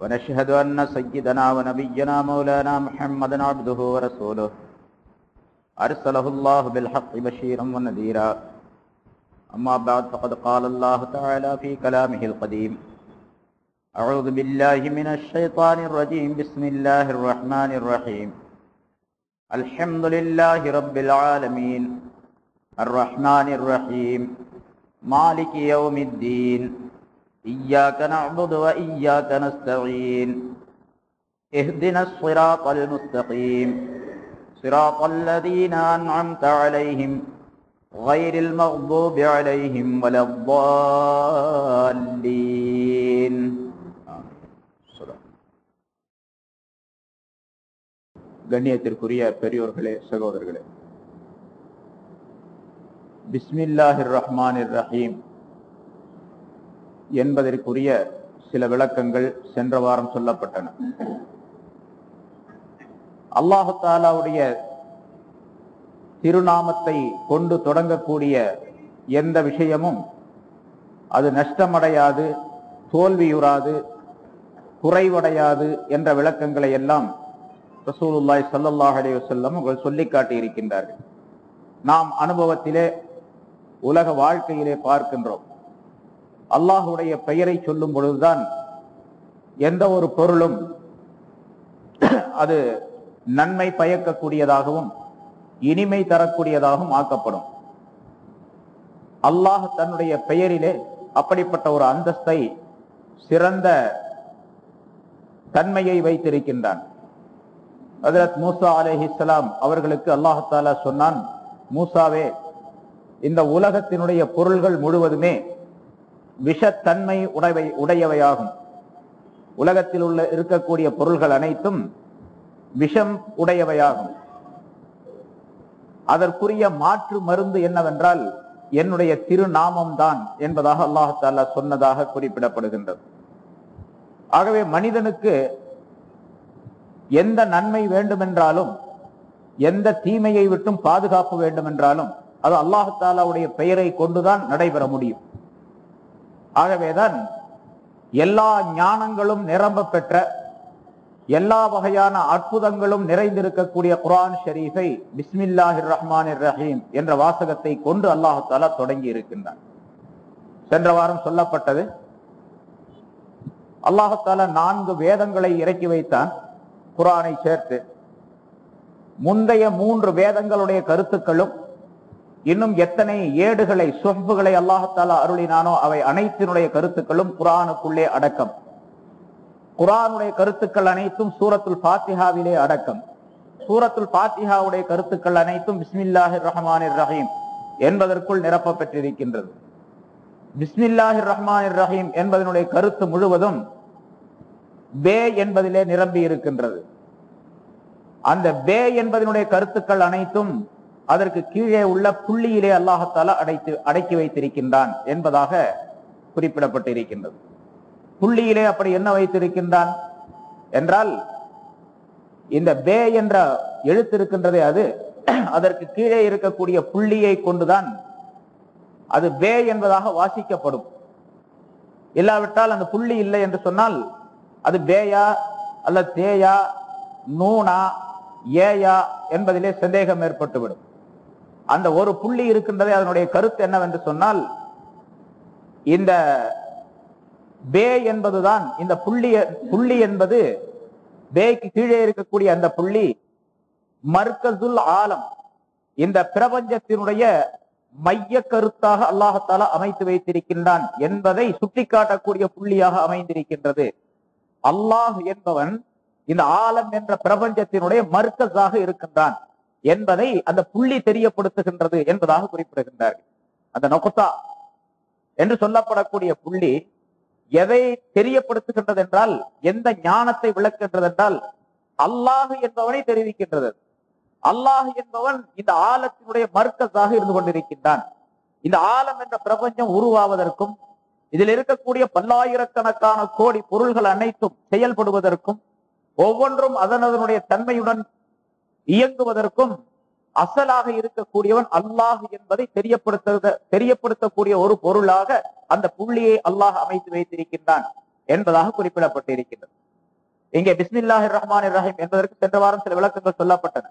ونشهد أن سيدنا ونبينا مولانا محمد عبده ورسوله. أرسله الله بالحق بشيرا ونذيرا. أما بعد فقد قال الله تعالى في كلامه القديم أعوذ بالله من الشيطان الرجيم. بسم الله الرحمن الرحيم. الحمد لله رب العالمين. الرحمن الرحيم. مالك يوم الدين. إياك نعبد وإياك نستعين اهدنا الصراط المستقيم صراط الذين أنعمت عليهم غير المغضوب عليهم ولا الضالين آمين. صدق. கண்ணியத்திற்குரிய பெரியோர்களே சகோதரர்களே பிஸ்மில்லாஹிர் ரஹ்மானிர் ரஹீம் என்பதற்குரிய சில விளக்கங்கள் சென்ற வாரம் சொல்லப்பட்டன. அல்லாஹு தாலாவுடைய திருநாமத்தை கொண்டு தொடங்கக்கூடிய எந்த விஷயமும் அது நஷ்டமடையாது தோல்வியுறாது குறைவடையாது என்ற விளக்கங்களை எல்லாம் ரசூலுல்லாய் சல்லல்லாஹ் அலைஹி வஸல்லம் அவர்கள் சொல்லி காட்டி இருக்கின்றார்கள் நாம் அனுபவத்திலே உலக வாழ்க்கையிலே பார்க்கின்றோம். அல்லாஹுடைய பெயரை சொல்லும் பொழுதுதான் எந்த ஒரு பொருளும் அது நன்மை பயக்கக்கூடியதாகவும் இனிமை தரக்கூடியதாகவும் ஆக்கப்படும். அல்லாஹ் தன்னுடைய பெயரிலே அப்படிப்பட்ட ஒரு அந்தஸ்தை சிறந்த தன்மையை வைத்திருக்கின்றான். ஹதரத் மூசா அலேஹிஸ்லாம் அவர்களுக்கு அல்லாஹாலா சொன்னான் மூசாவே இந்த உலகத்தினுடைய பொருள்கள் முழுவதுமே விஷத்தன்மை உடையவை உடையவையாகும். உலகத்தில் உள்ள இருக்கக்கூடிய பொருள்கள் அனைத்தும் விஷம் உடையவையாகும். அதற்குரிய மாற்று மருந்து என்னவென்றால் என்னுடைய திருநாமம் தான் என்பதாக அல்லாஹாலா சொன்னதாக குறிப்பிடப்படுகின்றது. ஆகவே மனிதனுக்கு எந்த நன்மை வேண்டுமென்றாலும் எந்த தீமையை விட்டும் பாதுகாப்பு வேண்டுமென்றாலும் அது அல்லாஹாலாவுடைய பெயரை கொண்டுதான் நடைபெற முடியும். ஆகவேதான் எல்லா ஞானங்களும் நிரம்ப பெற்ற எல்லா வகையான அற்புதங்களும் நிறைந்திருக்கக்கூடிய குரான் ஷரீஃபை பிஸ்மில்லாஹிர் ரஹ்மான் ரஹீம் என்ற வாசகத்தை கொண்டு அல்லாஹு தாலா தொடங்கி இருக்கின்றான். சென்ற வாரம் சொல்லப்பட்டது அல்லாஹால நான்கு வேதங்களை இறக்கி வைத்தான் குரானை சேர்த்து. முந்தைய மூன்று வேதங்களுடைய கருத்துக்களும் இன்னும் எத்தனை ஏடுகளை சொம்புகளை அல்லாஹாலா அருளினானோ அவை அனைத்தினுடைய கருத்துக்களும் குரானுக்குள்ளே அடக்கம். குரானுடைய கருத்துக்கள் அனைத்தும் சூரத்துல் பாத்திஹாவிலே அடக்கம். சூரத்துல் பாத்திஹாவுடைய கருத்துக்கள் அனைத்தும் பிஸ்மில்லாஹிர் ரஹ்மானிர் ரஹீம் என்பதற்குள் நிரப்ப பெற்றிருக்கின்றது பிஸ்மில்லாஹிர் ரஹ்மானிர் ரஹீம் என்பதனுடைய கருத்து முழுவதும் பே என்பதிலே நிரம்பி இருக்கின்றது அந்த பே என்பதனுடைய கருத்துக்கள் அனைத்தும் அதற்கு கீழே உள்ள புள்ளியிலே அல்லாஹத்தால அடைத்து அடக்கி வைத்திருக்கின்றான் என்பதாக குறிப்பிடப்பட்டிருக்கின்றது. புள்ளியிலே அப்படி என்ன வைத்திருக்கின்றான் என்றால் இந்த பே என்ற எழுத்து இருக்கின்றதே அது அதற்கு கீழே இருக்கக்கூடிய புள்ளியை கொண்டுதான் அது பே என்பதாக வாசிக்கப்படும். இல்லாவிட்டால் அந்த புள்ளி இல்லை என்று சொன்னால் அது பேயா அல்ல தேயா நூனா ஏயா என்பதிலே சந்தேகம் ஏற்பட்டுவிடும். அந்த ஒரு புள்ளி இருக்கின்றதே அதனுடைய கருத்து என்னவென்று சொன்னால் இந்த பே என்பதுதான் இந்த புள்ளி புள்ளி என்பது பேய்க்கு கீழே இருக்கக்கூடிய அந்த புள்ளி மர்கசுல் ஆலம். இந்த பிரபஞ்சத்தினுடைய மைய கருத்தாக அல்லாஹால அமைத்து வைத்திருக்கின்றான் என்பதை சுட்டிக்காட்டக்கூடிய புள்ளியாக அமைந்திருக்கின்றது. அல்லாஹ் என்பவன் இந்த ஆலம் என்ற பிரபஞ்சத்தினுடைய மர்க்கஸாக இருக்கின்றான். என்பதை அந்த புள்ளி தெரியப்படுத்துகின்றது என்பதாக குறிப்பிடுகின்றார்கள் அந்த நொகத்தா என்று சொல்லப்படக்கூடிய புள்ளி எதை தெரியப்படுத்துகின்றது என்றால் எந்த ஞானத்தை விளக்குகின்றது என்றால் அல்லாஹு என்பவனை தெரிவிக்கின்றது. அல்லாஹு என்பவன் இந்த ஆலத்தினுடைய மர்க்கஸாக இருந்து கொண்டிருக்கின்றான். இந்த ஆலம் என்ற பிரபஞ்சம் உருவாவதற்கும் இதில் இருக்கக்கூடிய பல்லாயிரக்கணக்கான கோடி பொருள்கள் அனைத்தும் செயல்படுவதற்கும் ஒவ்வொன்றும் அதன் அதனுடைய தன்மையுடன் இயங்குவதற்கும் அசலாக இருக்கக்கூடியவன் அல்லாஹ் என்பதை தெரியப்படுத்த தெரியப்படுத்தக்கூடிய ஒரு பொருளாக அந்த புள்ளியை அல்லாஹ் அமைத்து வைத்திருக்கின்றான் என்பதாக குறிப்பிடப்பட்டிருக்கின்றது. இங்கே பிஸ்மில்லாஹி ரஹ்மான் ரஹீம் என்பதற்கு சென்ற வாரம் சில விளக்கங்கள் சொல்லப்பட்டன.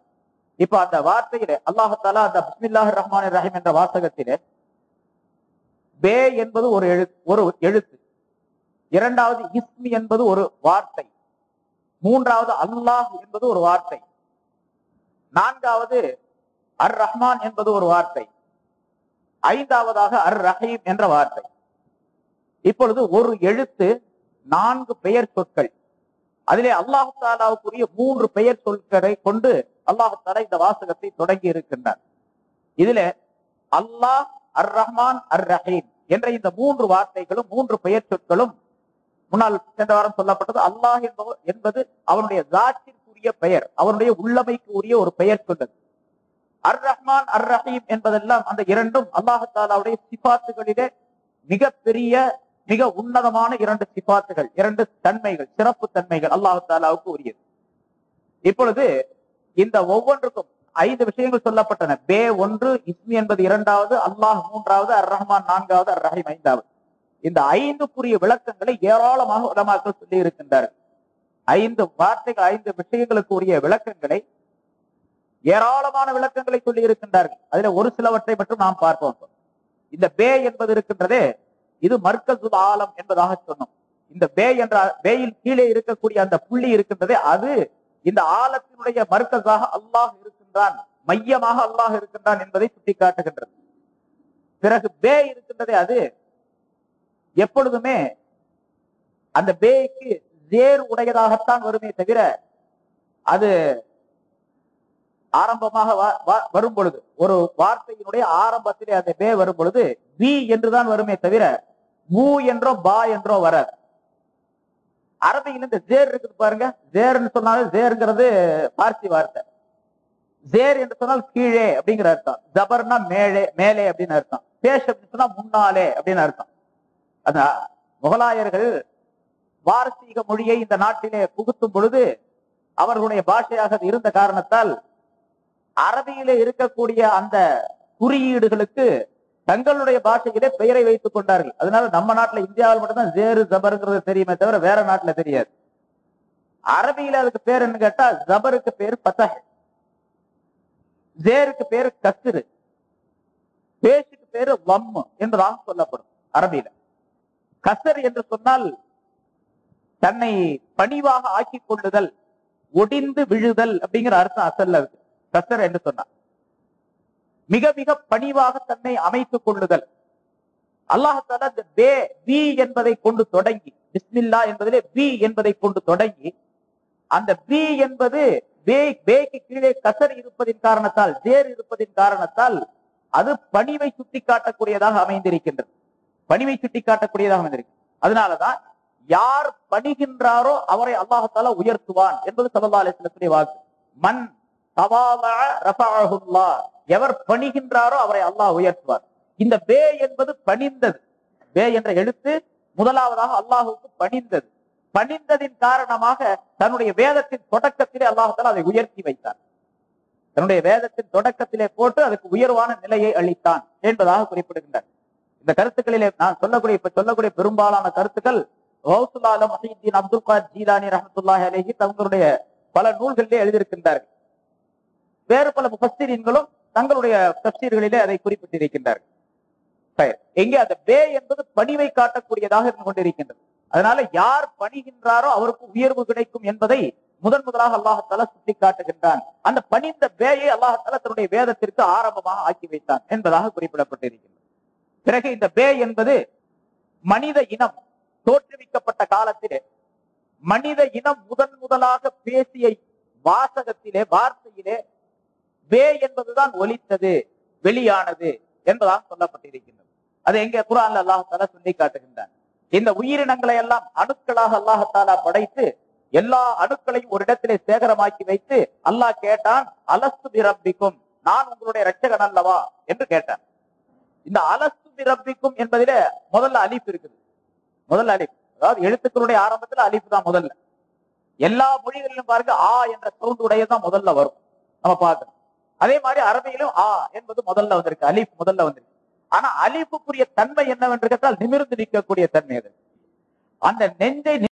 இப்ப அந்த வார்த்தையிலே அல்லாஹாலா அந்த பிஸ்மில்லாஹி ரஹ்மான் ரஹீம் என்ற வாசகத்திலே பே என்பது ஒரு எழு ஒரு எழுத்து. இரண்டாவது இஸ்மி என்பது ஒரு வார்த்தை. மூன்றாவது அல்லாஹ் என்பது ஒரு வார்த்தை. நான்காவது அர் ரஹ்மான் என்பது ஒரு வார்த்தை. ஐந்தாவதாக அர் ரஹீம் என்ற வார்த்தை. இப்பொழுது ஒரு எழுத்து நான்கு பெயர் சொற்கள். அதிலே அல்லாஹு தாலாவுக்குரிய மூன்று பெயர் சொற்களை கொண்டு அல்லாஹு தாலா இந்த வாசகத்தை தொடங்கி இருக்கின்றார். இதுல அல்லாஹ் அர் ரஹ்மான் அர் ரஹீம் என்ற இந்த மூன்று வார்த்தைகளும் மூன்று பெயர் சொற்களும் முன்னால் சென்ற வாரம் சொல்லப்பட்டது. அல்லாஹ் என்பவர் என்பது அவனுடைய உரிய பெயர் அவருடைய உள்ளமைக்கு உரிய ஒரு பெயர் சொன்னது அர் ரஹ்மான் அர் ரஹீம் என்பதெல்லாம் அந்த இரண்டும் அல்லாஹாலாவுடைய சிபாத்துகளிலே மிக பெரிய மிக உன்னதமான இரண்டு சிபாத்துகள் இரண்டு தன்மைகள் சிறப்பு தன்மைகள் அல்லாஹு தாலாவுக்கு உரியது. இப்பொழுது இந்த ஒவ்வொன்றுக்கும் ஐந்து விஷயங்கள் சொல்லப்பட்டன. பே ஒன்று இஸ்மி என்பது இரண்டாவது அல்லாஹ் மூன்றாவது அர் ரஹ்மான் நான்காவது அர் ரஹீம் ஐந்தாவது. இந்த ஐந்துக்குரிய விளக்கங்களை ஏராளமாக உலமாக்கள் சொல்லி இருக்கின்றார்கள் ஐந்து வார்த்தைகள் ஐந்து விஷயங்களுக்கு உரிய விளக்கங்களை ஏராளமான விளக்கங்களை சொல்லி இருக்கின்றார்கள். அதுல ஒரு சிலவற்றை மட்டும் நாம் பார்ப்போம். இந்த பே என்பது இருக்கின்றதே இது மர்க்கசு ஆலம் என்பதாக சொன்னோம். இந்த பே என்ற பேயில் கீழே இருக்கக்கூடிய அந்த புள்ளி இருக்கின்றதே அது இந்த ஆலத்தினுடைய மர்க்கஸாக அல்லாஹ் இருக்கின்றான் மையமாக அல்லாஹ் இருக்கின்றான் என்பதை சுட்டிக்காட்டுகின்றது. பிறகு பே இருக்கின்றதே அது எப்பொழுதுமே அந்த பேய்க்கு ஜேர் உடையதாகத்தான் வருமே தவிர அது ஆரம்பமாக வரும் பொழுது ஒரு வார்த்தையினுடைய ஆரம்பத்திலே அந்த வே வரும் பொழுது வி என்றுதான் வருமே தவிர மூ என்றோ பா என்றோ வராது. அரபியில் இந்த ஜேர் இருக்குது பாருங்க ஜேர்னு சொன்னாலும் ஜேருங்கிறது பார்சி வார்த்தை. ஜேர் என்று சொன்னால் கீழே அப்படிங்கிற அர்த்தம். ஜபர்னா மேலே மேலே அப்படின்னு அர்த்தம். பேஷ் அப்படின்னு சொன்னா முன்னாலே அப்படின்னு அர்த்தம். அந்த முகலாயர்கள் பாரசீக மொழியை இந்த நாட்டிலே புகுத்தும் பொழுது அவர்களுடைய பாஷையாக இருந்த காரணத்தால் அரபியிலே இருக்கக்கூடிய அந்த குறியீடுகளுக்கு தங்களுடைய பாஷையிலே பெயரை வைத்துக் கொண்டார்கள். அதனால நம்ம நாட்டுல இந்தியாவில் மட்டும்தான் ஜேரு ஜபருங்கிறது தெரியுமே தவிர வேற நாட்டுல தெரியாது. அரபியில அதுக்கு பேர் என்ன கேட்டா ஜபருக்கு பேர் பத்தஹ். ஜேருக்கு பேரு கஸ்ரு. பேசுக்கு பேரு வம் என்பதாக சொல்லப்படும் அரபியில. கசர் என்று சொன்னால் தன்னை பணிவாக ஆக்கிக் கொள்ளுதல் ஒடிந்து விழுதல் அப்படிங்கிற அர்த்தம் அசல்ல இருக்கு. கசர் என்று சொன்னார்? மிக மிக பணிவாக தன்னை அமைத்துக் கொள்ளுதல். அல்லாஹால இந்த பே பி என்பதை கொண்டு தொடங்கி பிஸ்மில்லா என்பதிலே பி என்பதை கொண்டு தொடங்கி அந்த பி என்பது பேக்கு கீழே கசர் இருப்பதின் காரணத்தால் ஜேர் இருப்பதின் காரணத்தால் அது பணிவை சுட்டி காட்டக்கூடியதாக அமைந்திருக்கின்றது. பணிவை சுட்டி காட்டக்கூடியதாக அமைந்திருக்கு அதனாலதான் யார் பணிகின்றாரோ அவரை அல்லாஹால உயர்த்துவான் என்பது சல்லா அலிஸ்லத்துடைய வாக்கு. மண் எவர் பணிகின்றாரோ அவரை அல்லாஹ் உயர்த்துவார். இந்த பே என்பது பணிந்தது. பே என்ற எழுத்து முதலாவதாக அல்லாஹுக்கு பணிந்தது. பணிந்ததின் காரணமாக தன்னுடைய வேதத்தின் தொடக்கத்திலே அல்லாஹால அதை உயர்த்தி வைத்தார். தன்னுடைய வேதத்தின் தொடக்கத்திலே போட்டு அதுக்கு உயர்வான நிலையை அளித்தான் என்பதாக குறிப்பிடுகின்றார். இந்த கருத்துக்களிலே நான் சொல்லக்கூடிய இப்ப சொல்லக்கூடிய பெரும்பாலான கருத்துக்கள் அப்துல் கார் ஜீலானி ரஹமத்துல்லாஹி அலேஹி தங்களுடைய பல நூல்களிலே எழுதியிருக்கின்றார்கள். வேறு பல முஃபஸ்தீன்களும் தங்களுடைய தப்சீர்களிலே அதை குறிப்பிட்டிருக்கின்றார்கள். எங்கே அந்த பே என்பது பணிவை காட்டக்கூடியதாக இருந்து கொண்டிருக்கின்றது. அதனால யார் பணிகின்றாரோ அவருக்கு உயர்வு கிடைக்கும் என்பதை முதன் முதலாக அல்லாஹால சுட்டி காட்டுகின்றான் அந்த பணிந்த பேயை அல்லாஹால தன்னுடைய வேதத்திற்கு ஆரம்பமாக ஆக்கி வைத்தான் என்பதாக குறிப்பிடப்பட்டிருக்கின்றது. பிறகு இந்த பே என்பது மனித இனம் தோற்றுவிக்கப்பட்ட காலத்திலே மனித இனம் முதன் முதலாக பேசிய வாசகத்திலே வார்த்தையிலே வே என்பதுதான் ஒலித்தது வெளியானது என்பதாக சொல்லப்பட்டிருக்கின்றது. அது எங்க? குரான் அல்லாஹால சொல்லி காட்டுகின்றான். இந்த உயிரினங்களை எல்லாம் அணுக்களாக அல்லாஹாலா படைத்து எல்லா அணுக்களையும் ஒரு இடத்திலே சேகரமாக்கி வைத்து அல்லாஹ் கேட்டான் அலஸ்து பிரம்பிக்கும் நான் உங்களுடைய ரட்சகன் அல்லவா? என்று கேட்டான். இந்த அலஸ்து பிரம்பிக்கும் என்பதிலே முதல்ல அழிப்பு இருக்குது. முதல் அலிப் அதாவது எழுத்துக்களுடைய ஆரம்பத்துல அலிப் தான் முதல்ல. எல்லா மொழிகளிலும் பாருங்க ஆ என்ற சவுண்ட் உடையதான் முதல்ல வரும். நம்ம பார்க்கணும். அதே மாதிரி அரபியிலும் ஆ என்பது முதல்ல வந்திருக்கு. அலிப் முதல்ல வந்திருக்கு. ஆனா அலிப்புக்குரிய தன்மை என்னவென்று கேட்டால் நிமிர்ந்து நிற்கக்கூடிய தன்மை அது. அந்த நெஞ்சை